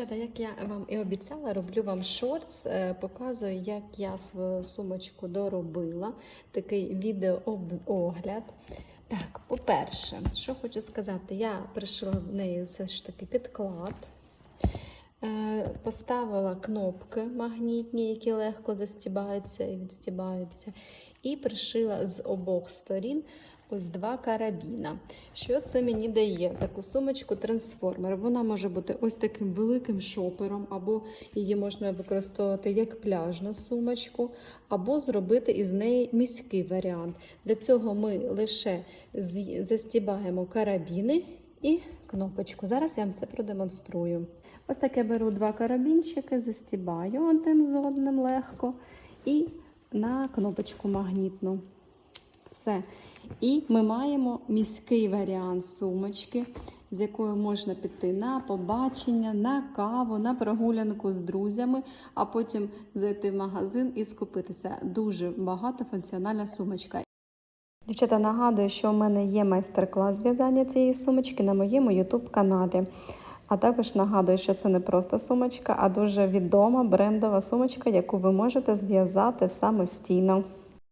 Як я вам і обіцяла, роблю вам шортс, е, показую, як я свою сумочку доробила. Такий відеоогляд. Так, по-перше, що хочу сказати, я пришила в неї все ж таки підклад. Е, Поставила кнопки магнітні, які легко застібаються і відстібаються. І пришила з обох сторін ось два карабіна. Що це мені дає? Таку сумочку трансформер. Вона може бути ось таким великим шопером, або її можна використовувати як пляжну сумочку, або зробити із неї міський варіант. Для цього ми лише застібаємо карабіни і кнопочку. Зараз я вам це продемонструю. Ось таке беру два карабінчики, застібаю один з одним легко і на кнопочку магнітну. Все. І ми маємо міський варіант сумочки, з якою можна піти на побачення, на каву, на прогулянку з друзями, а потім зайти в магазин і скупитися. Дуже багатофункціональна сумочка. Дівчата, нагадую, що у мене є майстер-клас зв'язання цієї сумочки на моєму YouTube каналі. А також нагадую, що це не просто сумочка, а дуже відома брендова сумочка, яку ви можете зв'язати самостійно.